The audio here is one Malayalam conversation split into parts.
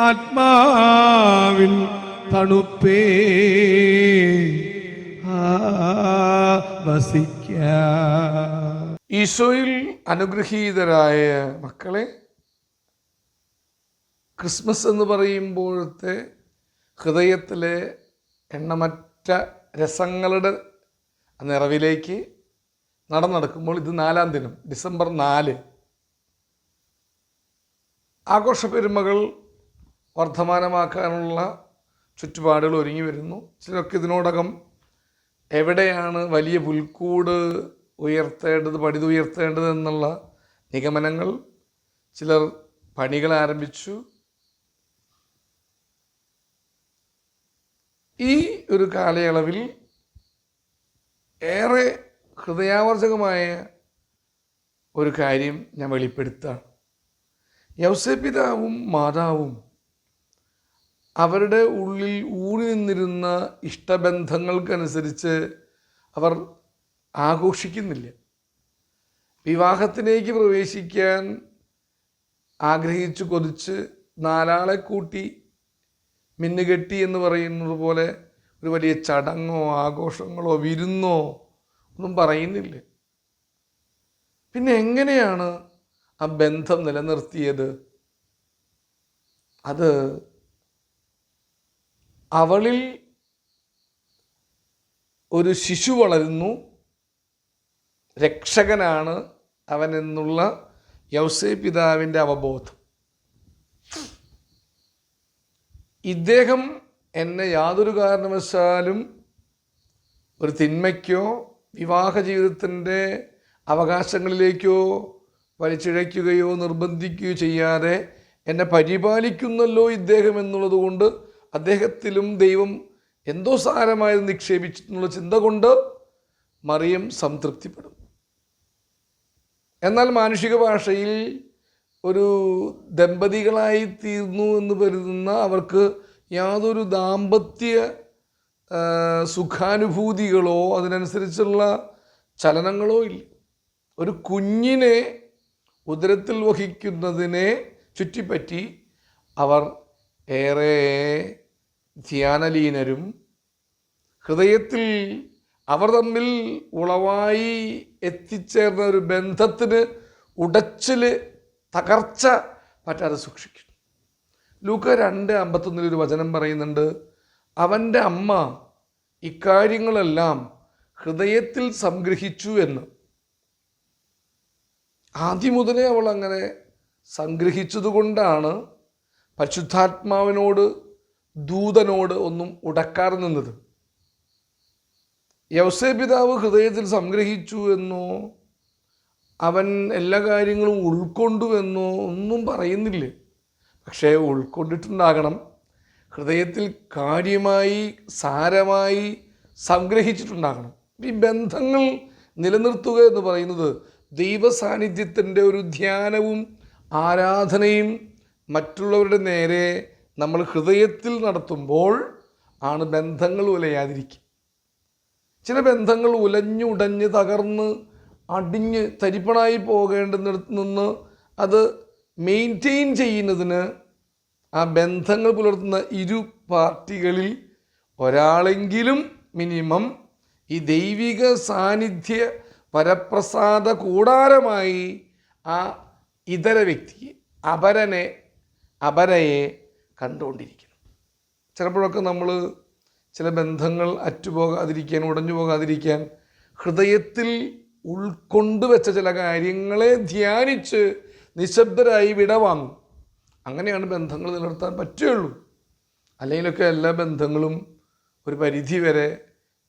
ആത്മാവിൻ തണുപ്പേ. വസിക്ക. ഈശോയിൽ അനുഗ്രഹീതരായ മക്കളെ ക്രിസ്മസ് എന്ന് പറയുമ്പോഴത്തെ ഹൃദയത്തിലെ എണ്ണമറ്റ രസങ്ങളുടെ നിറവിലേക്ക് നടന്നെടുക്കുമ്പോൾ ഇത് നാലാം ദിനം ഡിസംബർ നാല്. ആഘോഷ പെരുമകൾ വർദ്ധമാനമാക്കാനുള്ള ചുറ്റുപാടുകൾ ഒരുങ്ങി വരുന്നു. ചിലർക്ക് ഇതിനോടകം എവിടെയാണ് വലിയ പുൽക്കൂട് ഉയർത്തേണ്ടത് പടിതുയർത്തേണ്ടത് എന്നുള്ള നിഗമനങ്ങൾ ചിലർ പണികൾ ആരംഭിച്ചു. ഈ ഒരു കാലയളവിൽ ഏറെ ഹൃദയാവർജകമായ ഒരു കാര്യം ഞാൻ വെളിപ്പെടുത്താണ് യൗസപിതാവും മാതാവും അവരുടെ ഉള്ളിൽ ഊറി നിന്നിരുന്ന ഇഷ്ടബന്ധങ്ങൾക്കനുസരിച്ച് അവർ ആഘോഷിക്കുന്നില്ല. വിവാഹത്തിലേക്ക് പ്രവേശിക്കാൻ ആഗ്രഹിച്ചു കൊതിച്ച് നാലാളെ കൂട്ടി മിന്നുകെട്ടി എന്ന് പറയുന്നത് പോലെ ഒരു വലിയ ചടങ്ങോ ആഘോഷങ്ങളോ വിരുന്നോ ഒന്നും പറയുന്നില്ല. പിന്നെ എങ്ങനെയാണ് ആ ബന്ധം നിലനിർത്തിയത്? അത് അവളിൽ ഒരു ശിശു വളരുന്നു. രക്ഷകനാണ് അവൻ എന്നുള്ള യൗസേ പിതാവിന്റെ അവബോധം. ഇദ്ദേഹം എന്നെ യാതൊരു കാരണവശാലും ഒരു തിന്മയ്ക്കോ വിവാഹ ജീവിതത്തിന്റെ അവകാശങ്ങളിലേക്കോ വലിച്ചിഴയ്ക്കുകയോ നിർബന്ധിക്കുകയോ ചെയ്യാതെ എന്നെ പരിപാലിക്കുന്നല്ലോ ഇദ്ദേഹം എന്നുള്ളത് കൊണ്ട് അദ്ദേഹത്തിലും ദൈവം എന്തോ സാരമായത് നിക്ഷേപിച്ചിട്ടുള്ള ചിന്ത കൊണ്ട് മറിയം സംതൃപ്തിപ്പെടും. എന്നാൽ മാനുഷിക ഭാഷയിൽ ഒരു ദമ്പതികളായി തീർന്നു എന്ന് കരുതുന്ന അവർക്ക് യാതൊരു ദാമ്പത്യ സുഖാനുഭൂതികളോ അതിനനുസരിച്ചുള്ള ചലനങ്ങളോ ഇല്ല. ഒരു കുഞ്ഞിനെ ഉദരത്തിൽ വഹിക്കുന്നതിനെ ചുറ്റിപ്പറ്റി അവർ ഏറെ ധ്യാനലീനരും ഹൃദയത്തിൽ അവർ തമ്മിൽ ഉളവായി എത്തിച്ചേർന്ന ഒരു ബന്ധത്തിന് ഉടച്ചിൽ തകർച്ച പറ്റാതെ സൂക്ഷിക്കും ലൂക്ക രണ്ട് അമ്പത്തൊന്നിൽ ഒരു വചനം പറയുന്നുണ്ട് അവന്റെ അമ്മ ഇക്കാര്യങ്ങളെല്ലാം ഹൃദയത്തിൽ സംഗ്രഹിച്ചു എന്ന്. ആദ്യം മുതലേ അവൾ അങ്ങനെ സംഗ്രഹിച്ചതുകൊണ്ടാണ് പരിശുദ്ധാത്മാവിനോട് ദൂതനോട് ഒന്നും ഉടക്കാർ നിന്നത്. യവസേ പിതാവ് ഹൃദയത്തിൽ സംഗ്രഹിച്ചു എന്നോ അവൻ എല്ലാ കാര്യങ്ങളും ഉൾക്കൊണ്ടു എന്നോ ഒന്നും പറയുന്നില്ല? പക്ഷേ ഉൾക്കൊണ്ടിട്ടുണ്ടാകണം. ഹൃദയത്തിൽ കാര്യമായി സാരമായി സംഗ്രഹിച്ചിട്ടുണ്ടാകണം. ഈ ബന്ധങ്ങൾ നിലനിർത്തുക എന്ന് പറയുന്നത് ദൈവ സാന്നിധ്യത്തിന്റെ ഒരു ധ്യാനവും ആരാധനയും മറ്റുള്ളവരുടെ നേരെ നമ്മൾ ഹൃദയത്തിൽ നടത്തുമ്പോൾ ആണ് ബന്ധങ്ങൾ ഉലയാതിരിക്കുക. ചില ബന്ധങ്ങൾ ഉലഞ്ഞുടഞ്ഞ് തകർന്ന് അടിഞ്ഞ് തരിപ്പണായി പോകേണ്ടുന്നിടത്ത് നിന്ന് അത് മെയിന്റെയിൻ ചെയ്യുന്നതിന് ആ ബന്ധങ്ങൾ പുലർത്തുന്ന ഇരു പാർട്ടികളിൽ ഒരാളെങ്കിലും മിനിമം ഈ ദൈവിക സാന്നിധ്യ വരപ്രസാദ കൂടാരമായി ആ ഇതര വ്യക്തിയെ അപരനെ അപരയെ കണ്ടുകൊണ്ടിരിക്കണം ചിലപ്പോഴൊക്കെ നമ്മൾ ചില ബന്ധങ്ങൾ അറ്റുപോകാതിരിക്കാൻ ഉടഞ്ഞു പോകാതിരിക്കാൻ ഹൃദയത്തിൽ ഉൾക്കൊണ്ട് വെച്ച ചില കാര്യങ്ങളെ ധ്യാനിച്ച് നിശബ്ദരായി വിടവാങ്ങും അങ്ങനെയാണ് ബന്ധങ്ങൾ നിലനിർത്താൻ പറ്റുകയുള്ളൂ. അല്ലെങ്കിലൊക്കെ എല്ലാ ബന്ധങ്ങളും ഒരു പരിധി വരെ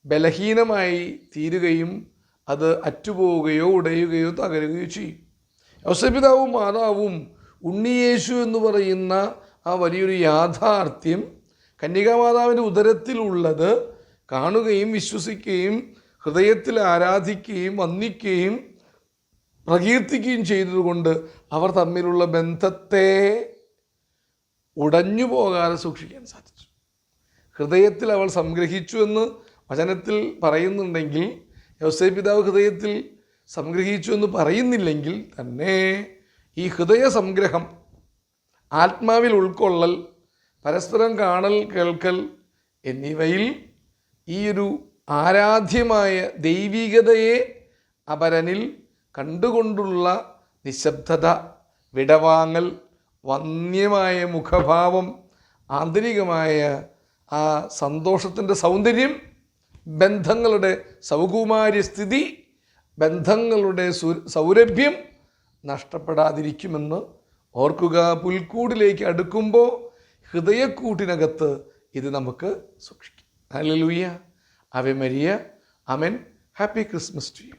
ബലഹീനമായി തീരുകയും അത് അറ്റുപോവുകയോ ഉടയുകയോ തകരുകയോ ചെയ്യും. ഔസപിതാവും മാതാവും ഉണ്ണിയേശു എന്ന് പറയുന്ന ആ വലിയൊരു യാഥാർത്ഥ്യം കന്യകാമാതാവിന്റെ ഉദരത്തിലുള്ളത് കാണുകയും വിശ്വസിക്കുകയും ഹൃദയത്തിൽ ആരാധിക്കുകയും വന്ദിക്കുകയും പ്രകീർത്തിക്കുകയും ചെയ്തതുകൊണ്ട് അവർ തമ്മിലുള്ള ബന്ധത്തെ ഉടഞ്ഞു പോകാതെ സൂക്ഷിക്കാൻ സാധിച്ചു. ഹൃദയത്തിൽ അവൾ സംഗ്രഹിച്ചു എന്ന് വചനത്തിൽ പറയുന്നുണ്ടെങ്കിൽ യോസേ പിതാവ് ഹൃദയത്തിൽ സംഗ്രഹിച്ചു എന്ന് പറയുന്നില്ലെങ്കിൽ തന്നെ ഈ ഹൃദയ സംഗ്രഹം ആത്മാവിൽ ഉൾക്കൊള്ളൽ പരസ്പരം കാണൽ കേൾക്കൽ എന്നിവയിൽ ഈ ഒരു ആരാധ്യമായ ദൈവികതയെ അപരനിൽ കണ്ടുകൊണ്ടുള്ള നിശബ്ദത വിടവാങ്ങൽ വന്യമായ മുഖഭാവം ആന്തരികമായ ആ സന്തോഷത്തിന്റെ സൗന്ദര്യം ബന്ധങ്ങളുടെ സൗകുമാര്യ സ്ഥിതി ബന്ധങ്ങളുടെ സൗരഭ്യം നഷ്ടപ്പെടാതിരിക്കുമെന്ന് ഓർക്കുക പുൽക്കൂടിലേക്ക് അടുക്കുമ്പോൾ ഹൃദയക്കൂട്ടിനകത്ത് ഇത് നമുക്ക് സൂക്ഷിക്കാം. ലൂയ്യ അവ Maria amen happy Christmas to you